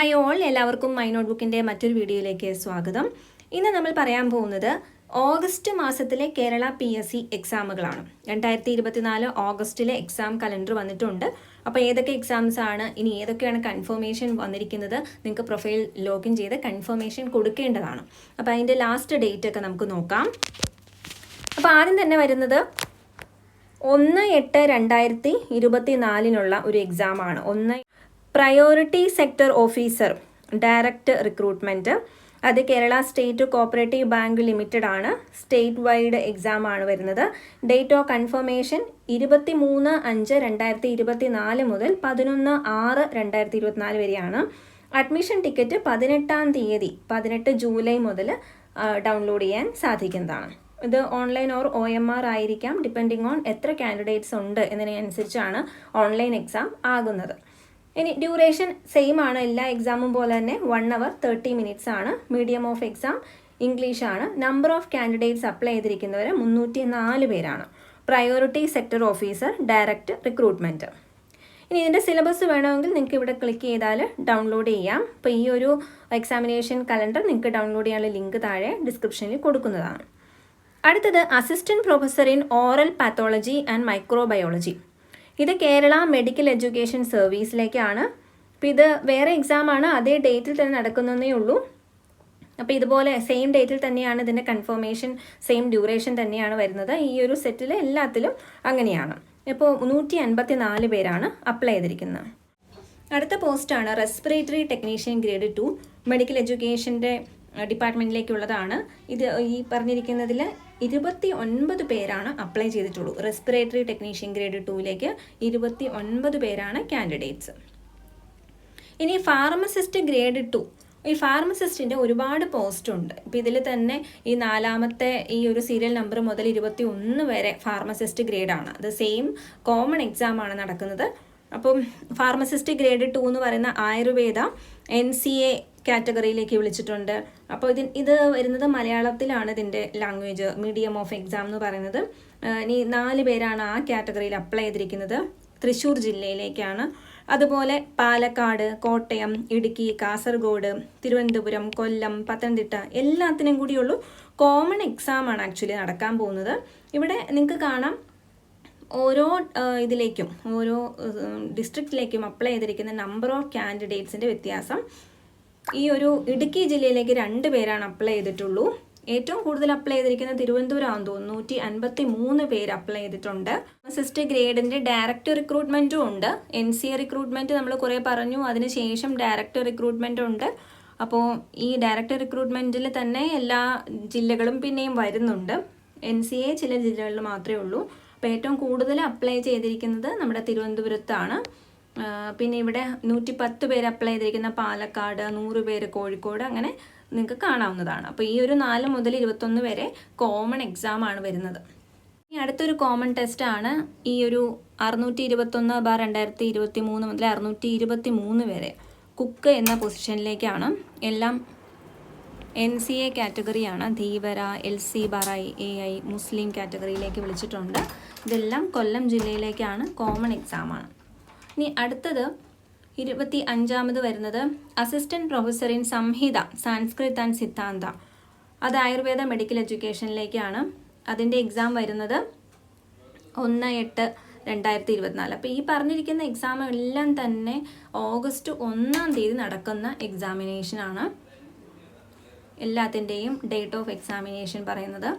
Hi all എല്ലാവർക്കും my നോട്ട്ബുക്കിന്റെ മറ്റൊരു വീഡിയോയിലേക്ക് സ്വാഗതം. ഇന്ന് നമ്മൾ പറയാൻ പോകുന്നത് ഓഗസ്റ്റ് മാസത്തിലെ കേരള പി എസ് സി എക്സാമുകളാണ് രണ്ടായിരത്തി ഇരുപത്തിനാല് ഓഗസ്റ്റിലെ എക്സാം കലണ്ടർ വന്നിട്ടുണ്ട്. അപ്പോൾ ഏതൊക്കെ എക്സാംസ് ആണ് ഇനി ഏതൊക്കെയാണ് കൺഫർമേഷൻ വന്നിരിക്കുന്നത് നിങ്ങൾക്ക് പ്രൊഫൈൽ ലോഗിൻ ചെയ്ത് കൺഫർമേഷൻ കൊടുക്കേണ്ടതാണ്. അപ്പോൾ അതിന്റെ ലാസ്റ്റ് ഡേറ്റ് ഒക്കെ നമുക്ക് നോക്കാം. അപ്പോൾ ആദ്യം തന്നെ വരുന്നത് ഒന്ന് എട്ട് രണ്ടായിരത്തി ഇരുപത്തി നാലിനുള്ള ഒരു എക്സാമാണ് ഒന്ന് priority sector officer direct recruitment അത് Kerala state cooperative bank limited ആണ്. സ്റ്റേറ്റ് വൈഡ് എക്സാം ആണ് വരുന്നത്. ഡേറ്റ് ഓഫ് കൺഫർമേഷൻ ഇരുപത്തി മൂന്ന് അഞ്ച് രണ്ടായിരത്തി ഇരുപത്തി നാല് മുതൽ പതിനൊന്ന് ആറ് രണ്ടായിരത്തി ഇരുപത്തിനാല് വരെയാണ്. അഡ്മിഷൻ ടിക്കറ്റ് പതിനെട്ടാം തീയതി പതിനെട്ട് ജൂലൈ മുതൽ ഡൗൺലോഡ് ചെയ്യാൻ സാധിക്കുന്നതാണ്. ഇത് online or O M R ആയിരിക്കാം. ഡിപ്പെൻഡിങ് ഓൺ എത്ര കാൻഡിഡേറ്റ്സ് ഉണ്ട് എന്നതിനനുസരിച്ചാണ് ഓൺലൈൻ എക്സാം ആകുന്നത്. ഇനി ഡ്യൂറേഷൻ സെയിം ആണ്. എല്ലാ എക്സാമും പോലെ തന്നെ വൺ അവർ തേർട്ടി മിനിറ്റ്സ് ആണ്. മീഡിയം ഓഫ് എക്സാം ഇംഗ്ലീഷ് ആണ്. നമ്പർ ഓഫ് കാൻഡിഡേറ്റ്സ് അപ്ലൈ ചെയ്തിരിക്കുന്നവർ മുന്നൂറ്റി നാല് പേരാണ്. Priority sector officer direct recruitment ഇനി ഇതിന്റെ സിലബസ് വേണമെങ്കിൽ നിങ്ങൾക്ക് ഇവിടെ ക്ലിക്ക് ചെയ്താൽ ഡൗൺലോഡ് ചെയ്യാം. അപ്പോൾ ഈ ഒരു എക്സാമിനേഷൻ കലണ്ടർ നിങ്ങൾക്ക് ഡൗൺലോഡ് ചെയ്യാനുള്ള ലിങ്ക് താഴെ ഡിസ്ക്രിപ്ഷനിൽ കൊടുക്കുന്നതാണ്. അടുത്തത് assistant professor in oral pathology and microbiology ഇത് കേരള മെഡിക്കൽ എഡ്യൂക്കേഷൻ സർവീസിലേക്കാണ്. അപ്പോൾ ഇത് വേറെ എക്സാമാണ് അതേ ഡേറ്റിൽ തന്നെ നടക്കുന്നതേ ഉള്ളൂ. അപ്പോൾ ഇതുപോലെ സെയിം ഡേറ്റിൽ തന്നെയാണ് ഇതിന്റെ കൺഫർമേഷൻ സെയിം ഡ്യൂറേഷൻ തന്നെയാണ് വരുന്നത്. ഈ ഒരു സെറ്റിൽ എല്ലാത്തിലും അങ്ങനെയാണ്. ഇപ്പോൾ നൂറ്റി അൻപത്തി നാല് പേരാണ് അപ്ലൈ ചെയ്തിരിക്കുന്നത്. അടുത്ത പോസ്റ്റാണ് respiratory technician grade two medical എഡ്യൂക്കേഷന്റെ ഡിപ്പാർട്ട്മെന്റിലേക്കുള്ളതാണ് ഇത് ഈ പറഞ്ഞിരിക്കുന്നതിൽ ഇരുപത്തി ഒൻപത് പേരാണ് അപ്ലൈ ചെയ്തിട്ടുള്ളൂ. റെസ്പിറേറ്ററി ടെക്നീഷ്യൻ ഗ്രേഡ് ടുവിലേക്ക് ഇരുപത്തി ഒൻപത് പേരാണ് കാൻഡിഡേറ്റ്സ്. ഇനി ഫാർമസിസ്റ്റ് ഗ്രേഡ് ടു. ഈ ഫാർമസിസ്റ്റിന്റെ ഒരുപാട് പോസ്റ്റ് ഉണ്ട് ഇപ്പം ഇതിൽ തന്നെ ഈ നാലാമത്തെ ഈ ഒരു സീരിയൽ നമ്പർ മുതൽ ഇരുപത്തി ഒന്ന് വരെ ഫാർമസിസ്റ്റ് ഗ്രേഡാണ് അത് സെയിം കോമൺ എക്സാം ആണ് നടക്കുന്നത്. അപ്പം ഫാർമസിസ്റ്റ് ഗ്രേഡ് ടു എന്ന് പറയുന്ന ആയുർവേദ എൻ സി എ കാറ്റഗറിയിലേക്ക് വിളിച്ചിട്ടുണ്ട്. അപ്പോൾ ഇതിൻ ഇത് വരുന്നത് മലയാളത്തിലാണ് ഇതിന്റെ ലാംഗ്വേജ് മീഡിയം ഓഫ് എക്സാം എന്ന് പറയുന്നത്. ഇനി നാല് പേരാണ് ആ കാറ്റഗറിയിൽ അപ്ലൈ ചെയ്തിരിക്കുന്നത്. തൃശ്ശൂർ ജില്ലയിലേക്കാണ്. അതുപോലെ പാലക്കാട് കോട്ടയം ഇടുക്കി കാസർഗോഡ് തിരുവനന്തപുരം കൊല്ലം പത്തനംതിട്ട എല്ലാത്തിനും കൂടിയുള്ളൂ കോമൺ എക്സാം ആണ് ആക്ച്വലി നടക്കാൻ പോകുന്നത്. ഇവിടെ നിങ്ങൾക്ക് കാണാം ഓരോ ഇതിലേക്കും ഓരോ ഡിസ്ട്രിക്റ്റിലേക്കും അപ്ലൈ ചെയ്തിരിക്കുന്ന നമ്പർ ഓഫ് കാൻഡിഡേറ്റ്സിന്റെ വ്യത്യാസം. ഈ ഒരു ഇടുക്കി ജില്ലയിലേക്ക് രണ്ട് പേരാണ് അപ്ലൈ ചെയ്തിട്ടുള്ളൂ. ഏറ്റവും കൂടുതൽ അപ്ലൈ ചെയ്തിരിക്കുന്നത് തിരുവനന്തപുരം ആണെന്ന് തോന്നുന്നു. നൂറ്റി അൻപത്തി മൂന്ന് പേര് അപ്ലൈ ചെയ്തിട്ടുണ്ട്. അസിസ്റ്റ് ഗ്രേഡിന്റെ ഡയറക്റ്റ് റിക്രൂട്ട്മെന്റും ഉണ്ട്. എൻ സി എ റിക്രൂട്ട്മെന്റ് നമ്മൾ കുറേ പറഞ്ഞു. അതിനുശേഷം ഡയറക്റ്റ് റിക്രൂട്ട്മെന്റ് ഉണ്ട്. അപ്പോൾ ഈ ഡയറക്റ്റ് റിക്രൂട്ട്മെന്റിൽ തന്നെ എല്ലാ ജില്ലകളും പിന്നെയും വരുന്നുണ്ട്. എൻ സി എ ചില ജില്ലകളിൽ മാത്രമേ ഉള്ളൂ. അപ്പോൾ ഏറ്റവും കൂടുതൽ അപ്ലൈ ചെയ്തിരിക്കുന്നത് നമ്മുടെ തിരുവനന്തപുരത്താണ്. പിന്നെ ഇവിടെ നൂറ്റി പത്ത് പേര് അപ്ലൈ ചെയ്തിരിക്കുന്ന പാലക്കാട് നൂറ് പേര് കോഴിക്കോട് അങ്ങനെ നിങ്ങൾക്ക് കാണാവുന്നതാണ്. അപ്പോൾ ഈ ഒരു നാല് മുതൽ ഇരുപത്തൊന്ന് വരെ കോമൺ എക്സാം ആണ് വരുന്നത്. ഇനി അടുത്തൊരു കോമൺ ടെസ്റ്റ് ആണ് ഈ ഒരു അറുന്നൂറ്റി ഇരുപത്തൊന്ന് ബാർ രണ്ടായിരത്തി ഇരുപത്തി മൂന്ന് മുതൽ അറുന്നൂറ്റി ഇരുപത്തി മൂന്ന് വരെ. കുക്ക് എന്ന പൊസിഷനിലേക്കാണ് എല്ലാം N C A കാറ്റഗറിയാണ് Dheevara L C I A I മുസ്ലിം കാറ്റഗറിയിലേക്ക് വിളിച്ചിട്ടുണ്ട്. ഇതെല്ലാം കൊല്ലം ജില്ലയിലേക്കാണ് കോമൺ എക്സാമാണ് ഇനി അടുത്തത് ഇരുപത്തി അഞ്ചാമത് വരുന്നത് assistant professor in Samhita Sanskrit and Siddhanta അത് ആയുർവേദ മെഡിക്കൽ എഡ്യൂക്കേഷനിലേക്കാണ് അതിന്റെ എക്സാം വരുന്നത് ഒന്ന് എട്ട് രണ്ടായിരത്തി ഇരുപത്തിനാല്. അപ്പോൾ ഈ പറഞ്ഞിരിക്കുന്ന എക്സാം എല്ലാം തന്നെ ഓഗസ്റ്റ് ഒന്നാം തീയതി നടക്കുന്ന എക്സാമിനേഷനാണ് എല്ലാത്തിന്റെയും ഡേറ്റ് ഓഫ് എക്സാമിനേഷൻ പറയുന്നത്.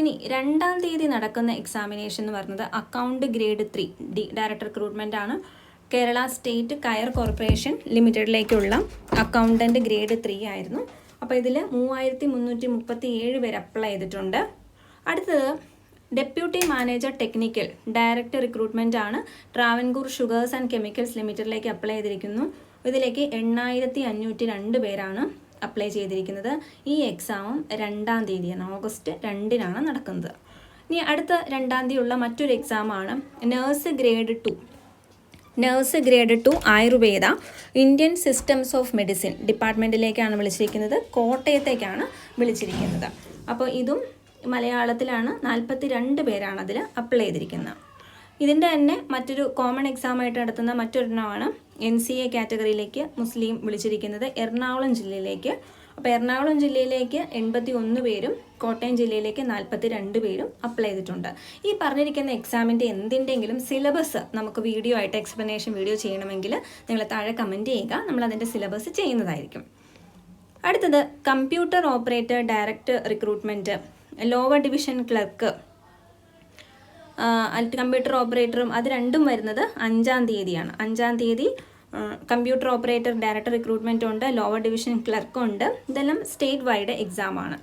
ഇനി രണ്ടാം തീയതി നടക്കുന്ന എക്സാമിനേഷൻ എന്ന് പറയുന്നത് account grade three D director recruitment ആണ്. കേരള സ്റ്റേറ്റ് കയർ കോർപ്പറേഷൻ ലിമിറ്റഡിലേക്കുള്ള അക്കൗണ്ടന്റ് ഗ്രേഡ് ത്രീ ആയിരുന്നു. അപ്പോൾ ഇതിൽ മൂവായിരത്തി മുന്നൂറ്റി മുപ്പത്തി ഏഴ് പേര് അപ്ലൈ ചെയ്തിട്ടുണ്ട്. അടുത്തത് deputy manager technical director recruitment ആണ് ട്രാവൻകൂർ ഷുഗേഴ്സ് ആൻഡ് കെമിക്കൽസ് ലിമിറ്റഡിലേക്ക് അപ്ലൈ ചെയ്തിരിക്കുന്നു. ഇതിലേക്ക് എണ്ണായിരത്തി അഞ്ഞൂറ്റി രണ്ട് പേരാണ് അപ്ലൈ ചെയ്തിരിക്കുന്നത്. ഈ എക്സാമും രണ്ടാം തീയതിയാണ് ഓഗസ്റ്റ് രണ്ടിനാണ് നടക്കുന്നത്. ഇനി അടുത്ത രണ്ടാം തീയതിയുള്ള മറ്റൊരു എക്സാമാണ് nurse grade two. Nurse grade two Ayurveda Indian systems of medicine ഡിപ്പാർട്ട്മെന്റിലേക്കാണ് വിളിച്ചിരിക്കുന്നത്. കോട്ടയത്തേക്കാണ് വിളിച്ചിരിക്കുന്നത്. അപ്പോൾ ഇതും മലയാളത്തിലാണ്. നാൽപ്പത്തി രണ്ട് പേരാണ് അതിൽ അപ്ലൈ ചെയ്തിരിക്കുന്നത്. ഇതിന്റെ തന്നെ മറ്റൊരു കോമൺ എക്സാം ആയിട്ട് നടത്തുന്ന മറ്റൊരെണ്ണമാണ്. എൻ സി എ കാറ്റഗറിയിലേക്ക് മുസ്ലിം വിളിച്ചിരിക്കുന്നത്. എറണാകുളം ജില്ലയിലേക്ക്. അപ്പോൾ എറണാകുളം ജില്ലയിലേക്ക് എൺപത്തി ഒന്ന് പേരും കോട്ടയം ജില്ലയിലേക്ക് നാൽപ്പത്തി രണ്ട് പേരും അപ്ലൈ ചെയ്തിട്ടുണ്ട്. ഈ പറഞ്ഞിരിക്കുന്ന എക്സാമിന്റെ എന്തിന്റെങ്കിലും സിലബസ് നമുക്ക് വീഡിയോ ആയിട്ട് എക്സ്പ്ലനേഷൻ വീഡിയോ ചെയ്യണമെങ്കിൽ നിങ്ങൾ താഴെ കമന്റ് ചെയ്യുക. നമ്മൾ അതിന്റെ സിലബസ് ചെയ്യുന്നതായിരിക്കും. അടുത്തത് computer operator direct recruitment lower division clerk computer ഓപ്പറേറ്ററും അത് രണ്ടും വരുന്നത് അഞ്ചാം തീയതിയാണ്. അഞ്ചാം തീയതി കമ്പ്യൂട്ടർ ഓപ്പറേറ്റർ ഡയറക്ടർ റിക്രൂട്ട്മെന്റും ഉണ്ട് ലോവർ ഡിവിഷൻ ക്ലർക്കും ഉണ്ട്. ഇതെല്ലാം സ്റ്റേറ്റ് വൈഡ് എക്സാം ആണ്.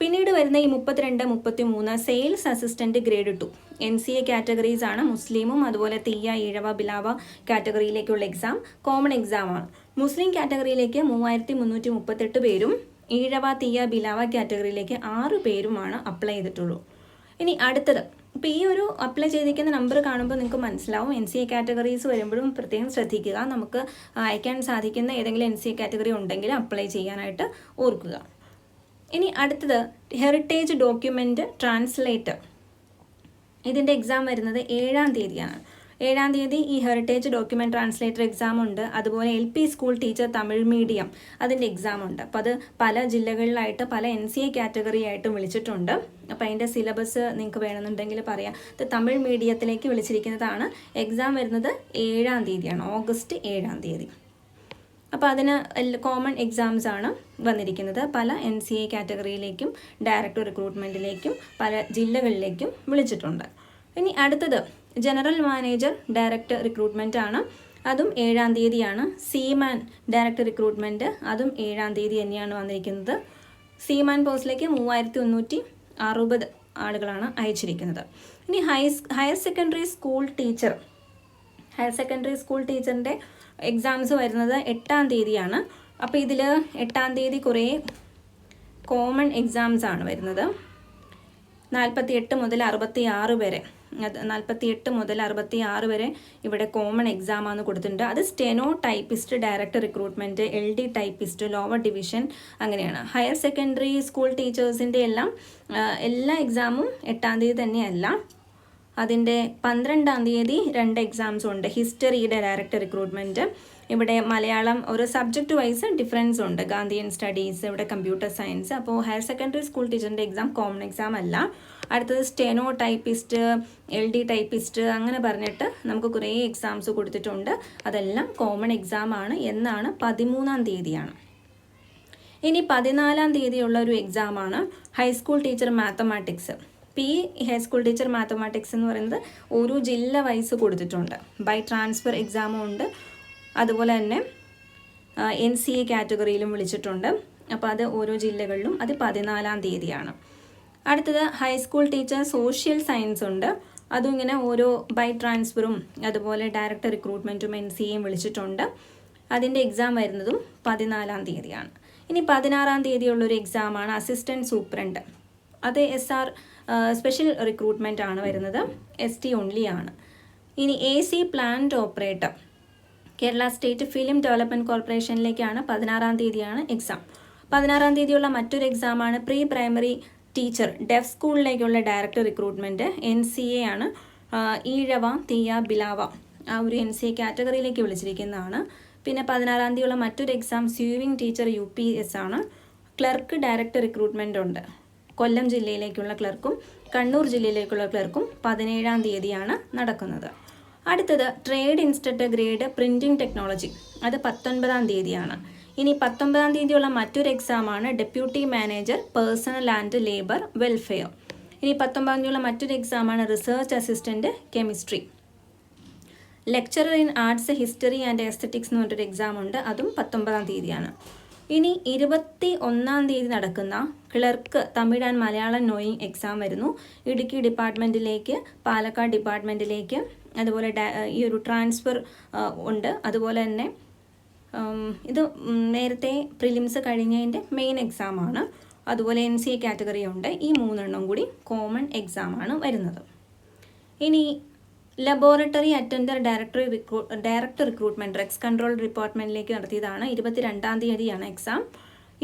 പിന്നീട് വരുന്ന ഈ മുപ്പത്തിരണ്ട് മുപ്പത്തി മൂന്ന് sales assistant grade two N C A categories ആണ് മുസ്ലിമും അതുപോലെ തീയ ഈഴവ ബിലാവ കാറ്റഗറിയിലേക്കുള്ള എക്സാം കോമൺ എക്സാം ആണ്. മുസ്ലിം കാറ്റഗറിയിലേക്ക് മൂവായിരത്തി മുന്നൂറ്റി മുപ്പത്തെട്ട് പേരും ഈഴവ തീയ ബിലാവ കാറ്റഗറിയിലേക്ക് ആറ് പേരുമാണ് അപ്ലൈ ചെയ്തിട്ടുള്ളൂ. ഇനി അടുത്തത്. ഇപ്പോൾ ഈ ഒരു അപ്ലൈ ചെയ്തിരിക്കുന്ന നമ്പർ കാണുമ്പോൾ നിങ്ങൾക്ക് മനസ്സിലാവും. എൻ സി എ കാറ്റഗറീസ് വരുമ്പോഴും പ്രത്യേകം ശ്രദ്ധിക്കുക. നമുക്ക് അയക്കാൻ സാധിക്കുന്ന ഏതെങ്കിലും എൻ സി എ കാറ്റഗറി ഉണ്ടെങ്കിൽ അപ്ലൈ ചെയ്യാനായിട്ട് ഓർക്കുക. ഇനി അടുത്തത് ഹെറിറ്റേജ് ഡോക്യുമെന്റ് ട്രാൻസ്ലേറ്റർ ഇതിന്റെ എക്സാം വരുന്നത് ഏഴാം തീയതിയാണ്. ഏഴാം തീയതി ഈ ഹെറിറ്റേജ് ഡോക്യുമെന്റ് ട്രാൻസ്ലേറ്റർ എക്സാം ഉണ്ട്. അതുപോലെ L P school teacher Tamil medium അതിന്റെ എക്സാം ഉണ്ട്. അപ്പോൾ അത് പല ജില്ലകളിലായിട്ട് പല എൻ സി എ കാറ്റഗറി ആയിട്ടും വിളിച്ചിട്ടുണ്ട്. അപ്പോൾ അതിന്റെ സിലബസ് നിങ്ങൾക്ക് വേണമെന്നുണ്ടെങ്കിൽ പറയാം. ഇത് തമിഴ് മീഡിയത്തിലേക്ക് വിളിച്ചിരിക്കുന്നതാണ്. എക്സാം വരുന്നത് ഏഴാം തീയതിയാണ്. ഓഗസ്റ്റ് ഏഴാം തീയതി. അപ്പോൾ അതിന് കോമൺ എക്സാംസ് ആണ് വന്നിരിക്കുന്നത്. പല എൻ സി എ കാറ്റഗറിയിലേക്കും ഡയറക്ടർ റിക്രൂട്ട്മെന്റിലേക്കും പല ജില്ലകളിലേക്കും വിളിച്ചിട്ടുണ്ട്. ഇനി അടുത്തത്. ജനറൽ മാനേജർ ഡയറക്ടർ റിക്രൂട്ട്മെന്റ് ആണ്. അതും ഏഴാം തീയതിയാണ്. സീമാൻ ഡയറക്ടർ റിക്രൂട്ട്മെന്റ് അതും ഏഴാം തീയതി തന്നെയാണ് വന്നിരിക്കുന്നത്. സീമാൻ പോസ്റ്റിലേക്ക് മൂവായിരത്തി ഒന്നൂറ്റി അറുപത് ആളുകളാണ് അയച്ചിരിക്കുന്നത്. ഇനി high higher secondary school teacher. Higher secondary school ടീച്ചറിന്റെ എക്സാംസ് വരുന്നത് എട്ടാം തീയതിയാണ്. അപ്പോൾ ഇതിൽ എട്ടാം തീയതി കുറേ കോമൺ എക്സാംസ് ആണ് വരുന്നത്. നാൽപ്പത്തി എട്ട് മുതൽ അറുപത്തി ആറ് വരെ. നാൽപ്പത്തി എട്ട് മുതൽ അറുപത്തി ആറ് വരെ ഇവിടെ കോമൺ എക്സാമാണ് കൊടുത്തിട്ടുണ്ട്. അത് steno typist director recruitment L D typist lower division അങ്ങനെയാണ് ഹയർ സെക്കൻഡറി സ്കൂൾ ടീച്ചേഴ്സിന്റെ എല്ലാം എല്ലാ എക്സാമും എട്ടാം തീയതി തന്നെയല്ല. അതിന്റെ പന്ത്രണ്ടാം തീയതി രണ്ട് എക്സാംസും ഉണ്ട്. ഹിസ്റ്ററിയുടെ ഡയറക്ടർ റിക്രൂട്ട്മെന്റ് ഇവിടെ മലയാളം ഒരു സബ്ജക്റ്റ് വൈസ് ഡിഫറൻസ് ഉണ്ട്. ഗാന്ധിയൻ സ്റ്റഡീസ് ഇവിടെ കമ്പ്യൂട്ടർ സയൻസ് അപ്പോൾ ഹയർ സെക്കൻഡറി സ്കൂൾ ടീച്ചറിന്റെ എക്സാം കോമൺ എക്സാം അല്ല. അടുത്തത് steno typist L D typist അങ്ങനെ പറഞ്ഞിട്ട് നമുക്ക് കുറേ എക്സാംസ് കൊടുത്തിട്ടുണ്ട്. അതെല്ലാം കോമൺ എക്സാം ആണ് എന്നാണ് പതിമൂന്നാം തീയതിയാണ്. ഇനി പതിനാലാം തീയതിയുള്ള ഒരു എക്സാമാണ് high school teacher mathematics P high school teacher mathematics എന്ന് പറയുന്നത് ഓരോ ജില്ല വൈസ് കൊടുത്തിട്ടുണ്ട്. ബൈ ട്രാൻസ്ഫർ എക്സാമും ഉണ്ട്. അതുപോലെ തന്നെ എൻ സി എ കാറ്റഗറിയിലും വിളിച്ചിട്ടുണ്ട്. അപ്പോൾ അത് ഓരോ ജില്ലകളിലും അത് പതിനാലാം തീയതിയാണ്. അടുത്തത് ഹൈസ്കൂൾ ടീച്ചർ സോഷ്യൽ സയൻസ് ഉണ്ട്. അതും ഇങ്ങനെ ഓരോ ബൈ ട്രാൻസ്ഫറും അതുപോലെ ഡയറക്ടർ റിക്രൂട്ട്മെന്റും എൻ സി എയും വിളിച്ചിട്ടുണ്ട്. അതിന്റെ എക്സാം വരുന്നതും പതിനാലാം തീയതിയാണ്. ഇനി പതിനാറാം തീയതിയുള്ളൊരു എക്സാമാണ് അസിസ്റ്റന്റ് സൂപ്രണ്ട് അത് എസ് ആർ സ്പെഷ്യൽ റിക്രൂട്ട്മെന്റ് ആണ് വരുന്നത്. എസ് ടി ഓൺലി ആണ്. ഇനി A C plant operator Kerala state film development കോർപ്പറേഷനിലേക്കാണ് പതിനാറാം തീയതിയാണ് എക്സാം പതിനാറാം തീയതിയുള്ള മറ്റൊരു എക്സാമാണ് pre primary teacher deaf സ്കൂളിലേക്കുള്ള director recruitment N C A ആണ്. ഈഴവ തീയ ബിലാവ ആ ഒരു എൻ സി എ കാറ്റഗറിയിലേക്ക് വിളിച്ചിരിക്കുന്നതാണ്. പിന്നെ പതിനാറാം തീയതിയുള്ള മറ്റൊരു exam sewing teacher U P S ആണ്. ക്ലർക്ക് ഡയറക്ടർ റിക്രൂട്ട്മെന്റ് ഉണ്ട്. കൊല്ലം ജില്ലയിലേക്കുള്ള ക്ലർക്കും കണ്ണൂർ ജില്ലയിലേക്കുള്ള ക്ലർക്കും പതിനേഴാം തീയതിയാണ് നടക്കുന്നത്. അടുത്തത് trade institute grade printing technology. അത് പത്തൊൻപതാം തീയതിയാണ്. ഇനി പത്തൊമ്പതാം തീയതിയുള്ള മറ്റൊരു എക്സാമാണ് deputy manager personnel and labour welfare ഇനി പത്തൊമ്പതാം തീയതിയുള്ള മറ്റൊരു എക്സാമാണ് research assistant chemistry lecturer in arts history and aesthetics എന്ന് പറഞ്ഞൊരു എക്സാം ഉണ്ട്. അതും പത്തൊമ്പതാം തീയതിയാണ്. ഇനി ഇരുപത്തി ഒന്നാം തീയതി നടക്കുന്ന clerk Tamil and Malayalam knowing exam വരുന്നു. ഇടുക്കി ഡിപ്പാർട്ട്മെന്റിലേക്ക് പാലക്കാട് ഡിപ്പാർട്ട്മെന്റിലേക്ക് അതുപോലെ ഈ ഒരു ട്രാൻസ്ഫർ ഉണ്ട്. അതുപോലെ തന്നെ ഇത് നേരത്തെ പ്രിലിംസ് കഴിഞ്ഞതിന്റെ മെയിൻ എക്സാമാണ് അതുപോലെ എൻ സി എ കാറ്റഗറി ഉണ്ട്. ഈ മൂന്നെണ്ണം കൂടി കോമൺ എക്സാമാണ് വരുന്നത്. ഇനി laboratory attender directory റിക്രൂ director recruitment drugs control ഡിപ്പാർട്ട്മെന്റിലേക്ക് നടത്തിയതാണ്. ഇരുപത്തി രണ്ടാം തീയതിയാണ് എക്സാം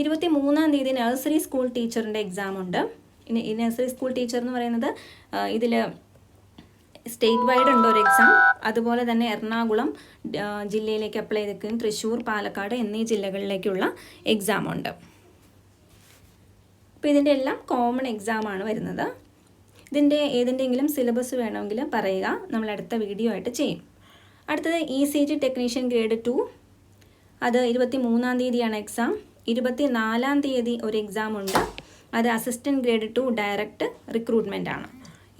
ഇരുപത്തി മൂന്നാം തീയതി നഴ്സറി സ്കൂൾ ടീച്ചറിന്റെ എക്സാം ഉണ്ട്. ഇനി നഴ്സറി സ്കൂൾ ടീച്ചർ എന്ന് പറയുന്നത് ഇതിൽ സ്റ്റേറ്റ് വൈഡ് ഉണ്ട് ഒരു എക്സാം അതുപോലെ തന്നെ എറണാകുളം ജില്ലയിലേക്ക് അപ്ലൈ ചെയ്തിരിക്കും തൃശ്ശൂർ പാലക്കാട് എന്നീ ജില്ലകളിലേക്കുള്ള എക്സാം ഉണ്ട്. അപ്പോൾ ഇതിന്റെ എല്ലാം കോമൺ എക്സാമാണ് വരുന്നത്. ഇതിന്റെ ഏതിന്റെങ്കിലും സിലബസ് വേണമെങ്കിൽ പറയുക. നമ്മൾ അടുത്ത വീഡിയോ ആയിട്ട് ചെയ്യും. അടുത്തത് E C G technician grade two അത് ഇരുപത്തി മൂന്നാം തീയതിയാണ് എക്സാം ഇരുപത്തി നാലാം തീയതി ഒരു എക്സാം ഉണ്ട്. അത് assistant grade two direct recruitment ആണ്.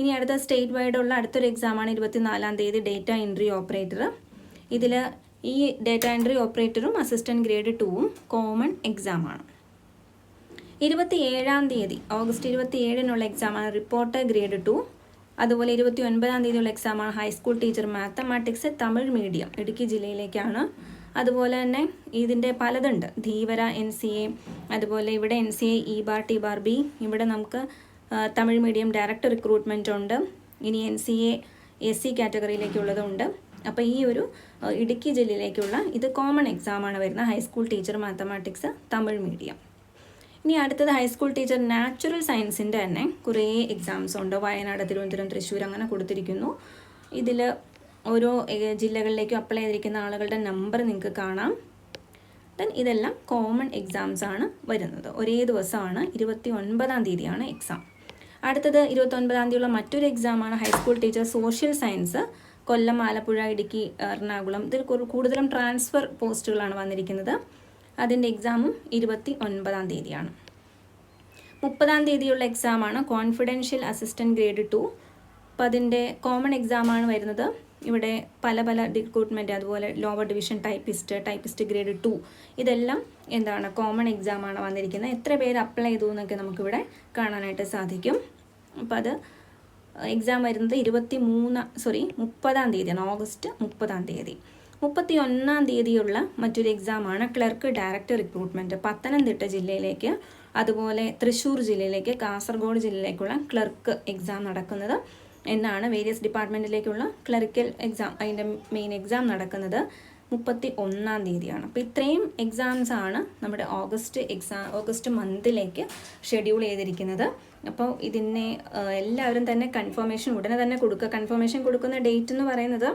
ഇനി അടുത്ത സ്റ്റേറ്റ് വൈഡ് ഉള്ള അടുത്തൊരു എക്സാമാണ് ഇരുപത്തി നാലാം തീയതി ഡേറ്റ എൻട്രി ഓപ്പറേറ്റർ ഇതിൽ ഈ ഡേറ്റ എൻട്രി ഓപ്പറേറ്ററും അസിസ്റ്റന്റ് ഗ്രേഡ് ടുവും കോമൺ എക്സാമാണ് ഇരുപത്തി ഏഴാം തീയതി ഓഗസ്റ്റ് ഇരുപത്തി ഏഴിനുള്ള എക്സാമാണ് റിപ്പോർട്ടർ ഗ്രേഡ് ടു അതുപോലെ ഇരുപത്തി ഒൻപതാം തീയതിയുള്ള എക്സാമാണ് high school teacher mathematics Tamil medium Idukki ജില്ലയിലേക്കാണ്. അതുപോലെ തന്നെ ഇതിന്റെ പലതുണ്ട്. ധീവര എൻ സി എ അതുപോലെ ഇവിടെ N C A E bar T bar B ഇവിടെ നമുക്ക് തമിഴ് മീഡിയം ഡയറക്റ്റ് റിക്രൂട്ട്മെന്റ് ഉണ്ട്. ഇനി N C A S C കാറ്റഗറിയിലേക്കുള്ളതുണ്ട്. അപ്പോൾ ഈ ഒരു ഇടുക്കി ജില്ലയിലേക്കുള്ള ഇത് കോമൺ എക്സാമാണ് വരുന്നത്. High school teacher mathematics Tamil medium. ഇനി അടുത്തത് ഹൈസ്കൂൾ ടീച്ചർ നാച്ചുറൽ സയൻസിന്റെ തന്നെ കുറേ എക്സാംസ് ഉണ്ട്. വയനാട് തിരുവനന്തപുരം തൃശ്ശൂർ അങ്ങനെ കൊടുത്തിരിക്കുന്നു. ഇതിൽ ഓരോ ജില്ലകളിലേക്കും അപ്ലൈ ചെയ്തിരിക്കുന്ന ആളുകളുടെ നമ്പർ നിങ്ങൾക്ക് കാണാം. ദെൻ ഇതെല്ലാം കോമൺ എക്സാംസ് ആണ് വരുന്നത്. ഒരേ ദിവസമാണ് ഇരുപത്തി ഒൻപതാം തീയതിയാണ് എക്സാം അടുത്തത് ഇരുപത്തൊൻപതാം തീയതിയുള്ള മറ്റൊരു എക്സാമാണ് high school teacher social science Kollam Alappuzha Idukki Ernakulam. ഇതിൽ കൂടുതലും ട്രാൻസ്ഫർ പോസ്റ്റുകളാണ് വന്നിരിക്കുന്നത്. അതിന്റെ എക്സാമും ഇരുപത്തി ഒൻപതാം തീയതിയാണ്. മുപ്പതാം തീയതിയുള്ള എക്സാമാണ് കോൺഫിഡൻഷ്യൽ അസിസ്റ്റന്റ് ഗ്രേഡ് ടു അപ്പോൾ അതിന്റെ കോമൺ എക്സാമാണ് വരുന്നത്. ഇവിടെ പല പല റിക്രൂട്ട്മെന്റ് അതുപോലെ lower division typist typist grade two ഇതെല്ലാം എന്താണ് കോമൺ എക്സാമാണ് വന്നിരിക്കുന്നത്. എത്ര പേര് അപ്ലൈ ചെയ്തു എന്നൊക്കെ നമുക്കിവിടെ കാണാനായിട്ട് സാധിക്കും. അപ്പം അത് എക്സാം വരുന്നത് ഇരുപത്തി മൂന്ന് സോറി മുപ്പതാം തീയതിയാണ് ഓഗസ്റ്റ് മുപ്പതാം തീയതി. മുപ്പത്തി ഒന്നാം തീയതിയുള്ള മറ്റൊരു എക്സാമാണ് ക്ലർക്ക് ഡയറക്ടർ റിക്രൂട്ട്മെന്റ് പത്തനംതിട്ട ജില്ലയിലേക്ക് അതുപോലെ തൃശ്ശൂർ ജില്ലയിലേക്ക് കാസർഗോഡ് ജില്ലയിലേക്കുള്ള ക്ലർക്ക് എക്സാം നടക്കുന്നത്. എന്നാണ് വേരിയസ് ഡിപ്പാർട്ട്മെന്റിലേക്കുള്ള ക്ലറിക്കൽ എക്സാം അതിന്റെ മെയിൻ എക്സാം നടക്കുന്നത് മുപ്പത്തി ഒന്നാം തീയതിയാണ്. അപ്പോൾ ഇത്രയും എക്സാംസ് ആണ് നമ്മുടെ ഓഗസ്റ്റ് എക്സാം ഓഗസ്റ്റ് മന്തിലേക്ക് ഷെഡ്യൂൾ ചെയ്തിരിക്കുന്നത്. അപ്പോൾ ഇതിനെ എല്ലാവരും തന്നെ കൺഫർമേഷൻ ഉടനെ തന്നെ കൊടുക്കുക. കൺഫർമേഷൻ കൊടുക്കുന്ന ഡേറ്റ് എന്ന് പറയുന്നത്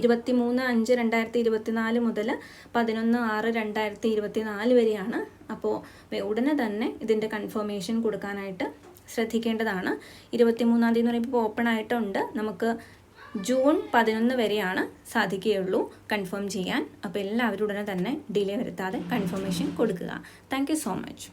ഇരുപത്തി മൂന്ന് അഞ്ച് രണ്ടായിരത്തി ഇരുപത്തി നാല് മുതൽ പതിനൊന്ന് ആറ് രണ്ടായിരത്തി ഇരുപത്തി നാല് വരെയാണ്. അപ്പോൾ ഉടനെ തന്നെ ഇതിന്റെ കൺഫർമേഷൻ കൊടുക്കാനായിട്ട് ശ്രദ്ധിക്കേണ്ടതാണ്. ഇരുപത്തി മൂന്നാം തീയതി എന്ന് പറയുമ്പോൾ ഓപ്പൺ ആയിട്ടുണ്ട്. നമുക്ക് ജൂൺ പതിനൊന്ന് വരെയാണ് സാധിക്കുകയുള്ളൂ കൺഫേം ചെയ്യാൻ. അപ്പോൾ എല്ലാവരും ഉടനെ തന്നെ ഡിലേ വരുത്താതെ കൺഫർമേഷൻ കൊടുക്കുക. Thank so much